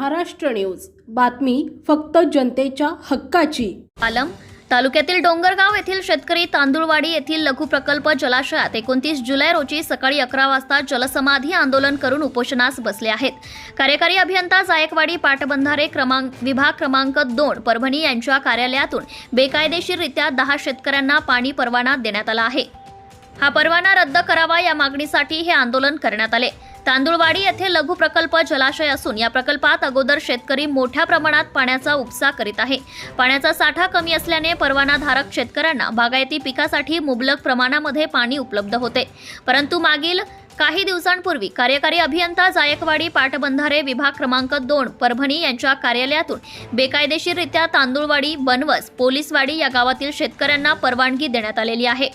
Maharashtra news. बातमी फक्त जनतेच्या हक्काची. आलम तालुक्यातील डोंगरगाव येथील शेतकरी तांदूळवाडी येथील लघु प्रकल्प जलाशयात एकोणतीस जुलै रोजी सकाळी अकरा वाजता जलसमाधी आंदोलन करून उपोषणास बसले आहेत. कार्यकारी अभियंता जायकवाडी पाटबंधारे क्रमांक विभाग क्रमांक दोन परभणी यांच्या कार्यालयातून बेकायदेशीररित्या दहा शेतकऱ्यांना पाणी परवाना देण्यात आला आहे. हा परवाना रद्द करावा या मागणीसाठी हे आंदोलन करण्यात आले. तांदूळवाडी येथे लघु प्रकल्प जलाशय असून या प्रकल्पात अगोदर शेतकरी मोठ्या प्रमाणात पाण्याचा उपसा करीत आहे. पाण्याचा साठा कमी असल्याने परवानाधारक शेतकऱ्यांना बागायती पिकासाठी मुबलक प्रमाणामध्ये पाणी उपलब्ध होते. परंतु मागील काही दिवसांपूर्वी कार्यकारी अभियंता जायकवाडी पाटबंधारे विभाग क्रमांक दोन परभणी यांच्या कार्यालयातून बेकायदेशीररित्या तांदूळवाडी बनवस पोलीसवाडी या गावातील शेतकऱ्यांना परवानगी देण्यात आलेली आहे.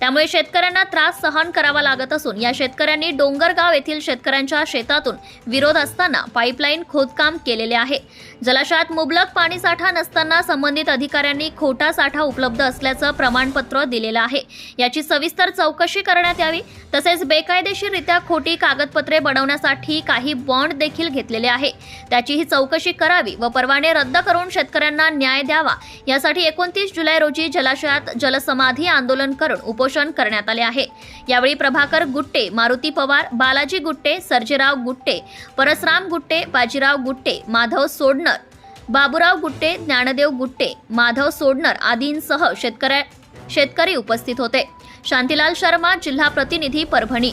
त्यामुळे शेतकऱ्यांना त्रास सहन करावा लागत असून या शेतकऱ्यांनी डोंगरगाव येथील शेतकऱ्यांच्या शेतातून विरोध असताना पाईपलाईन खोदकाम केलेले आहे. जलाशयात मुबलक पाणी साठा नसताना संबंधित अधिकाऱ्यांनी खोटा साठा उपलब्ध असल्याचं प्रमाणपत्र दिलेलं आहे. याची सविस्तर चौकशी करण्यात यावी तसेच बेकायदेशीर बेकायदेशीररित्या खोटी कागदपत्रे बनवण्यासाठी काही बॉन्ड देखील घेतलेले आहे. त्याचीही चौकशी करावी व परवाने रद्द करून शेतकऱ्यांना न्याय द्यावा. यासाठी एकोणतीस जुलै रोजी जलाशयात जलसमाधी आंदोलन करून उपोषण करण्यात आले आहे. यावेळी प्रभाकर गुट्टे मारुती पवार बालाजी गुट्टे सर्जेराव गुट्टे परसराम गुट्टे बाजीराव गुट्टे माधव सोडणर बाबुराव गुट्टे ज्ञानदेव गुट्टे माधव सोडणर आदींसह शेतकऱ्या शेतकरी उपस्थित होते. शांतीलाल शर्मा जिल्हा प्रतिनिधी परभणी.